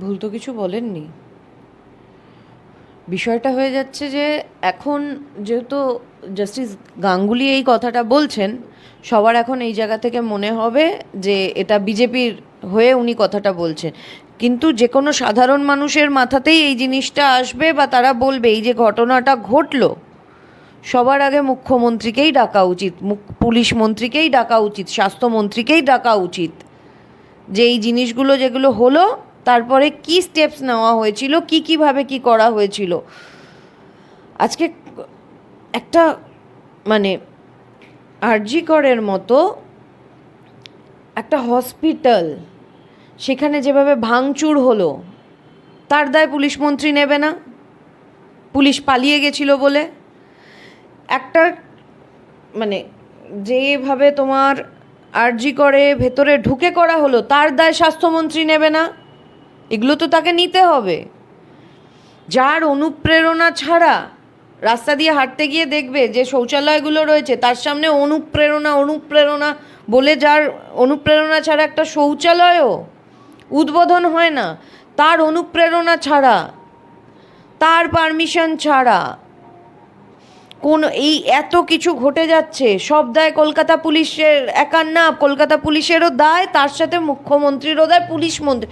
ভুল তো কিছু বলেননি। বিষয়টা হয়ে যাচ্ছে যে এখন যেহেতু জাস্টিস গাঙ্গুলি এই কথাটা বলছেন, সবার এখন এই জায়গা থেকে মনে হবে যে এটা বিজেপির হয়ে উনি কথাটা বলছেন। কিন্তু যে কোনো সাধারণ মানুষের মাথাতেই এই জিনিসটা আসবে বা তারা বলবে, এই যে ঘটনাটা ঘটলো, সবার আগে মুখ্যমন্ত্রীকেই ডাকা উচিত, মুখ, পুলিশ মন্ত্রীকেই ডাকা উচিত, স্বাস্থ্যমন্ত্রীকেই ডাকা উচিত। যে এই জিনিসগুলো যেগুলো হলো তারপরে কি স্টেপস নেওয়া হয়েছিল, কি কীভাবে কি করা হয়েছিল? আজকে একটা মানে আরজি করের মতো একটা হসপিটাল সেখানে যেভাবে ভাঙচুর হলো, তার দায় পুলিশ মন্ত্রী নেবে না। পুলিশ পালিয়ে গেছিল বলে। একটা মানে যেভাবে তোমার আরজি করে ভেতরে ঢুকে করা হলো, তার দায় স্বাস্থ্যমন্ত্রী নেবে না। এগুলো তো তাকে নিতে হবে। যার অনুপ্রেরণা ছাড়া রাস্তা দিয়ে হাঁটতে গিয়ে দেখবে যে শৌচালয়গুলো রয়েছে, তার সামনে অনুপ্রেরণা অনুপ্রেরণা বলে যার অনুপ্রেরণা ছাড়া একটা শৌচালয়ও উদ্বোধন হয় না। তার অনুপ্রেরণা ছাড়া, তার পারমিশন ছাড়া কোন এই এত কিছু ঘটে যাচ্ছে সব দায় কলকাতা পুলিশের একার না কলকাতা পুলিশেরও দায় তার সাথে মুখ্যমন্ত্রীরও দায় পুলিশ মন্ত্রী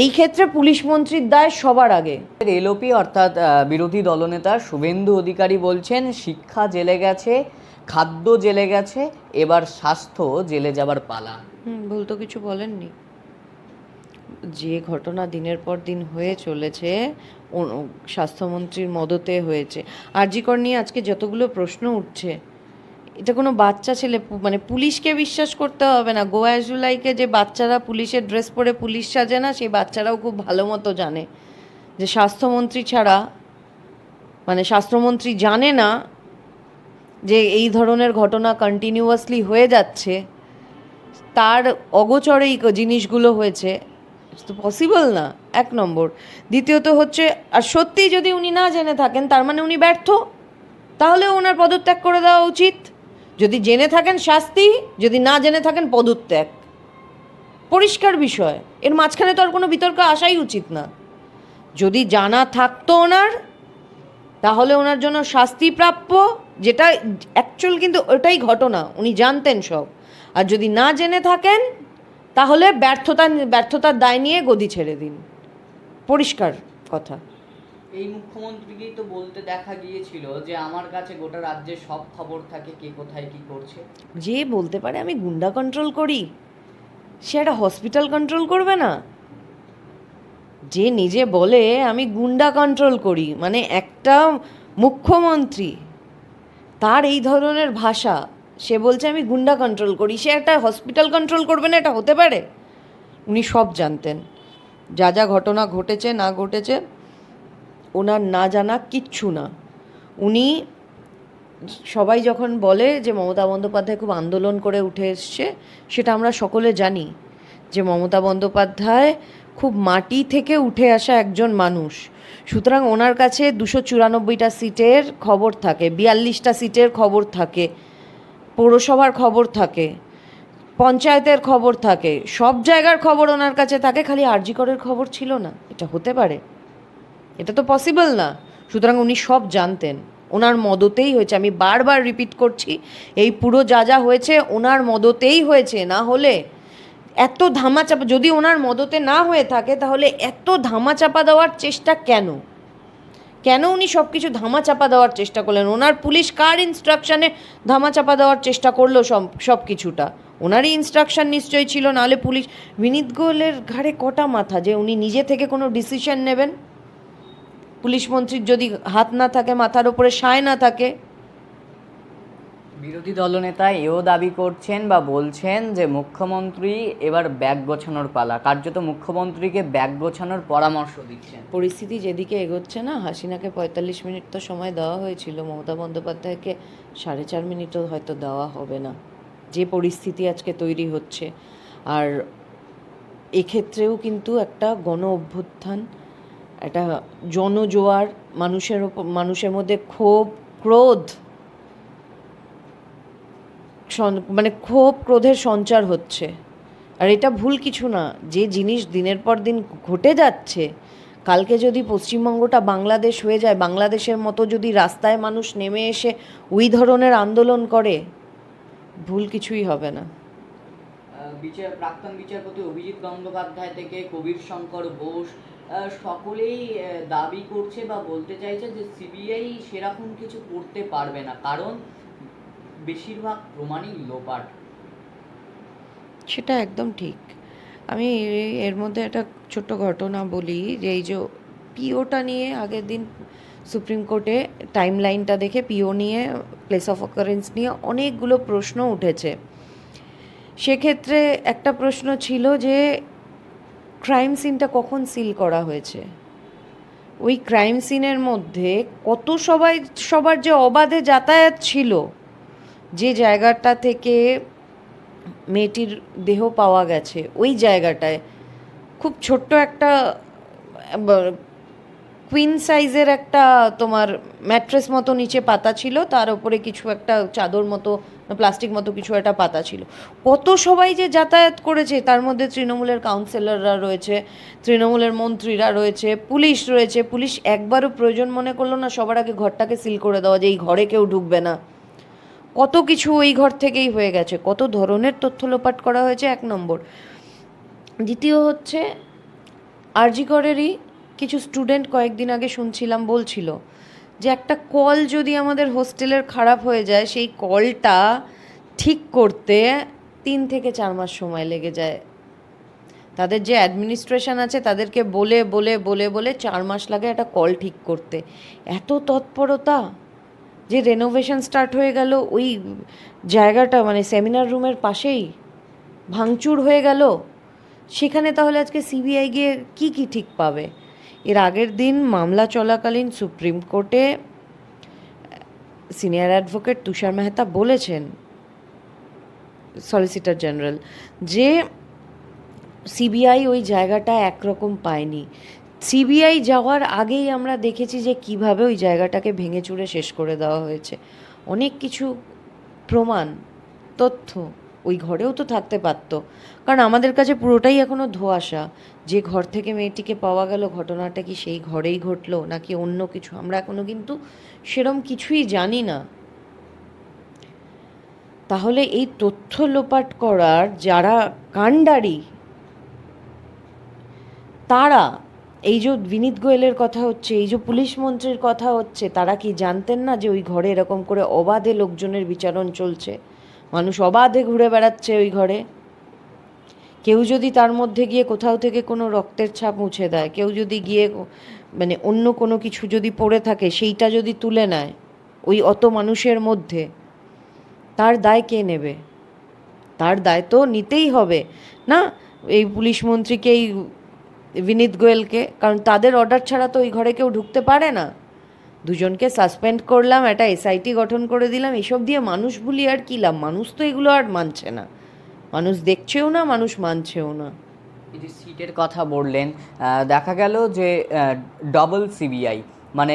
এই ক্ষেত্রে পুলিশ মন্ত্রীর দায় সবার আগে। এলওপি অর্থাৎ বিরোধী দলনেতা শুভেন্দু অধিকারী বলছেন শিক্ষা জেলে গেছে খাদ্য জেলে গেছে এবার স্বাস্থ্য জেলে যাবার পালা। হুম ভুল তো কিছু বলেননি। যে ঘটনা দিনের পর দিন হয়ে চলেছে স্বাস্থ্যমন্ত্রীর মদতে হয়েছে। আরজিকর নিয়ে আজকে যতগুলো প্রশ্ন উঠছে, এটা কোনো বাচ্চা ছেলে মানে পুলিশকে বিশ্বাস করতে হবে না। গোয়া জুলাইকে যে বাচ্চারা পুলিশের ড্রেস পরে পুলিশ সাজে না, সেই বাচ্চারাও খুব ভালো মতো জানে। যে স্বাস্থ্যমন্ত্রী ছাড়া মানে স্বাস্থ্যমন্ত্রী জানে না যে এই ধরনের ঘটনা কন্টিনিউয়াসলি হয়ে যাচ্ছে, তার অগোচরেই জিনিসগুলো হয়েছে। তো পসিবল না, এক নম্বর। দ্বিতীয়ত হচ্ছে, আর সত্যিই যদি উনি না জেনে থাকেন, তার মানে উনি ব্যর্থ। তাহলে ওনার পদত্যাগ করে দেওয়া উচিত। যদি জেনে থাকেন শাস্তি, যদি না জেনে থাকেন পদত্যাগ। পরিষ্কার বিষয়, এর মাঝখানে তো আর কোনো বিতর্ক আসাই উচিত না। যদি জানা থাকতো ওনার, তাহলে ওনার জন্য শাস্তি প্রাপ্য যেটা অ্যাকচুয়াল কিন্তু ওটাই ঘটনা, উনি জানতেন সব। আর যদি না জেনে থাকেন তাহলে ব্যর্থতা ব্যর্থতার দায় নিয়ে গদি ছেড়ে দিন। পরিষ্কার কথা। এই মুখ্যমন্ত্রীকেই তো বলতে দেখা গিয়েছিল যে আমার কাছে গোটা রাজ্যে সব খবর থাকে কে কোথায় কি করছে। যে বলতে পারে আমি গুন্ডা কন্ট্রোল করি সে একটা হসপিটাল কন্ট্রোল করবে না। যে নিজে বলে আমি গুন্ডা কন্ট্রোল করি মানে একটা মুখ্যমন্ত্রী তার এই ধরনের ভাষা সে বলছে, আমি গুন্ডা কন্ট্রোল করি। সে একটা হসপিটাল কন্ট্রোল করবে না, এটা হতে পারে? উনি সব জানতেন। যা যা ঘটনা ঘটেছে, না ঘটেছে, ওনার না জানা কিচ্ছু না। উনি সবাই যখন বলে যে, মমতা বন্দ্যোপাধ্যায় খুব আন্দোলন করে উঠে এসছে, সেটা আমরা সকলে জানি যে, মমতা বন্দ্যোপাধ্যায় খুব মাটি থেকে উঠে আসা একজন মানুষ। সুতরাং ওনার কাছে দুশো চুরানব্বইটা সিটের খবর থাকে, বিয়াল্লিশটা সিটের খবর থাকে। পৌরসভার খবর থাকে, পঞ্চায়েতের খবর থাকে, সব জায়গার খবর ওনার কাছে থাকে, খালি আরজিকরের খবর ছিল না। এটা হতে পারে। এটা তো পসিবল না। সুতরাং উনি সব জানতেন। ওনার মদতেই হয়েছে। আমি বারবার রিপিট করছি, এই পুরো যা যা হয়েছে ওনার মদতেই হয়েছে। না হলে এত ধামাচাপা, যদি ওনার মদতে না হয়ে থাকে, তাহলে এত ধামাচাপা দেওয়ার চেষ্টা কেন? কেন উনি সব কিছু ধামাচাপা দেওয়ার চেষ্টা করলেন? ওনার পুলিশ কার ইনস্ট্রাকশানে ধামাচাপা দেওয়ার চেষ্টা করল সব সব কিছুটা ওনারই ইনস্ট্রাকশান নিশ্চয়ই ছিল, নাহলে পুলিশ, বিনীত গোয়েলের ঘাড়ে কটা মাথা যে উনি নিজে থেকে কোনো ডিসিশন নেবেন? পুলিশ মন্ত্রীর যদি হাত না থাকে, মাথার ওপরে সায় না থাকে বিরোধী দলনেতা এও দাবি করছেন বা বলছেন যে মুখ্যমন্ত্রী এবার ব্যাগ গোছানোর পালা। কার্যত মুখ্যমন্ত্রীকে ব্যাগ গোছানোর পরামর্শ দিচ্ছেন। পরিস্থিতি যেদিকে এগোচ্ছে না, হাসিনাকে পঁয়তাল্লিশ মিনিট তো সময় দেওয়া হয়েছিল। মমতা বন্দ্যোপাধ্যায়কে সাড়ে চার মিনিটও হয়তো দেওয়া হবে না। যে পরিস্থিতি আজকে তৈরি হচ্ছে। আর এক্ষেত্রেও কিন্তু একটা গণ অভ্যুত্থান, একটা জনজোয়ার, মানুষের ওপর মানুষের মধ্যে ক্ষোভ, ক্রোধ মানে ক্ষোভ ক্রোধের সঞ্চার হচ্ছে। আর এটা ভুল কিছু না। যে জিনিস দিনের পর দিন ঘটে যাচ্ছে, কালকে যদি পশ্চিমবঙ্গটা বাংলাদেশ হয়ে যায়, বাংলাদেশের মতো যদি রাস্তায় মানুষ নেমে এসে ওই ধরনের আন্দোলন করে, ভুল কিছুই হবে না। বিচার, প্রাক্তন বিচারপতি অভিজিৎ গঙ্গোপাধ্যায় থেকে কবির শঙ্কর বোস সকলেই দাবি করছে বা বলতে চাইছে যে সিবিআই সেরকম কিছু করতে পারবে না। কারণ বেশিরভাগ প্রমাণই লোপাট। সেটা একদম ঠিক। আমি এর মধ্যে একটা ছোট্ট ঘটনা বলি যে এই যে পিওটা নিয়ে আগের দিন সুপ্রিম কোর্টে টাইম লাইনটা দেখে পিও নিয়ে প্লেস অফ অকারেন্স নিয়ে অনেকগুলো প্রশ্ন উঠেছে। সেক্ষেত্রে একটা প্রশ্ন ছিল যে ক্রাইম সিনটা কখন সিল করা হয়েছে? ওই ক্রাইম সিনের মধ্যে কত সবাই, সবার যে অবাধে যাতায়াত ছিল যে জায়গাটা থেকে মেয়েটির দেহ পাওয়া গেছে, ওই জায়গাটায় খুব ছোট্ট একটা কুইন সাইজের একটা তোমার ম্যাট্রেস মতো নিচে পাতা ছিল, তার উপরে কিছু একটা চাদর মতো প্লাস্টিক মতো কিছু একটা পাতা ছিল। কত সবাই যে যাতায়াত করেছে, তার মধ্যে তৃণমূলের কাউন্সিলররা রয়েছে, তৃণমূলের মন্ত্রীরা রয়েছে, পুলিশ রয়েছে, পুলিশ একবারও প্রয়োজন মনে করল না, সবার আগে ঘরটাকে সিল করে দেওয়া যে এই ঘরে কেউ ঢুকবে না। কত কিছু ওই ঘর থেকেই হয়ে গেছে, কত ধরনের তথ্য লোপাট করা হয়েছে, এক নম্বর। দ্বিতীয় হচ্ছে আরজিকরেরই কিছু স্টুডেন্ট কয়েকদিন আগে শুনছিলাম বলছিল যে একটা কল যদি আমাদের হোস্টেলের খারাপ হয়ে যায়, সেই কলটা ঠিক করতে তিন থেকে চার মাস সময় লেগে যায়। তাদের যে অ্যাডমিনিস্ট্রেশন আছে, তাদেরকে বলে বলে বলে বলে চার মাস লাগে একটা কল ঠিক করতে। এত তৎপরতা! যে রেনোভেশন স্টার্ট হয়ে গেল, ওই জায়গাটা মানে সেমিনার রুমের পাশেই ভাঙচুর হয়ে গেল। সেখানে তাহলে আজকে সিবিআই গিয়ে কি কি ঠিক পাবে? এর আগের দিন মামলা চলাকালীন সুপ্রিম কোর্টে সিনিয়র অ্যাডভোকেট তুষার মেহতা বলেছেন সলিসিটর জেনারেল যে সিবিআই ওই জায়গাটা একরকম পায়নি। সিবিআই যাওয়ার আগেই আমরা দেখেছি যে কীভাবে ওই জায়গাটাকে ভেঙে চুরে শেষ করে দেওয়া হয়েছে। অনেক কিছু প্রমাণ, তথ্য ওই ঘরেও তো থাকতে পারতো। কারণ আমাদের কাছে পুরোটাই এখনও ধোঁয়াশা। যে ঘর থেকে মেয়েটিকে পাওয়া গেল, ঘটনাটা কি সেই ঘরেই ঘটলো, নাকি অন্য কিছু? আমরা এখনও কিন্তু সেরম কিছুই জানি না। তাহলে এই তথ্য লোপাট করার যারা কাণ্ডারি, তারা এই যে বিনীত গোয়েলের কথা হচ্ছে, এই যে পুলিশ মন্ত্রীর কথা হচ্ছে, তারা কি জানতেন না যে ওই ঘরে এরকম করে অবাধে লোকজনের বিচারণ চলছে? মানুষ অবাধে ঘুরে বেড়াচ্ছে ওই ঘরে। কেউ যদি তার মধ্যে গিয়ে কোথাও থেকে কোনো রক্তের ছাপ মুছে দেয়, কেউ যদি গিয়ে মানে অন্য কোনো কিছু যদি পড়ে থাকে, সেইটা যদি তুলে নেয় ওই অত মানুষের মধ্যে, তার দায় কে নেবে? তার দায় তো নিতেই হবে। না, এই পুলিশ মন্ত্রীকে এই বিনীত গোয়েলকে, কারণ তাদের অর্ডার ছাড়া তো ওই ঘরে কেউ ঢুকতে পারে না। দুজনকে সাসপেন্ড করলাম, একটা এসআইটি গঠন করে দিলাম, এসব দিয়ে মানুষ ভুলি আর কী লাভ? মানুষ তো এগুলো আর মানছে না। মানুষ দেখছেও না, মানুষ মানছেও না। যে সিটের কথা বললেন দেখা গেল যে ডবল সিবিআই মানে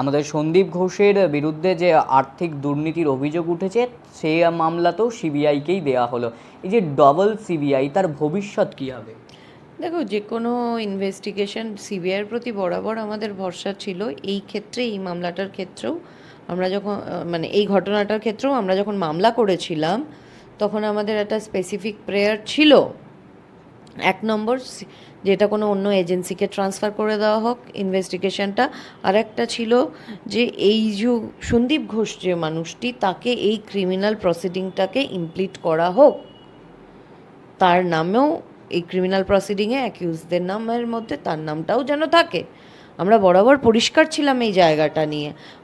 আমাদের সন্দীপ ঘোষের বিরুদ্ধে যে আর্থিক দুর্নীতির অভিযোগ উঠেছে সেই মামলাতেও সিবিআইকেই দেওয়া হলো। এই যে ডবল সিবিআই তার ভবিষ্যৎ কী হবে? দেখো, যে কোনো ইনভেস্টিগেশন সিবিআইয়ের প্রতি বরাবর আমাদের ভরসা ছিল এই ক্ষেত্রে, এই মামলাটার ক্ষেত্রেও আমরা যখন মানে এই ঘটনাটার ক্ষেত্রেও আমরা যখন মামলা করেছিলাম, তখন আমাদের একটা স্পেসিফিক প্রেয়ার ছিল। এক নম্বর যেটা কোনো অন্য এজেন্সিকে ট্রান্সফার করে দেওয়া হোক ইনভেস্টিগেশনটা আর একটা ছিল যে এই যে সন্দীপ ঘোষ যে মানুষটি, তাকে এই ক্রিমিনাল প্রসিডিংটাকে ইমপ্লিট করা হোক, তার নামেও এই ক্রিমিনাল প্রসিডিংয়ে অ্যাকিউজদের নামের মধ্যে তার নামটাও যেন থাকে। আমরা বরাবর পরিষ্কার ছিলাম এই জায়গাটা নিয়ে।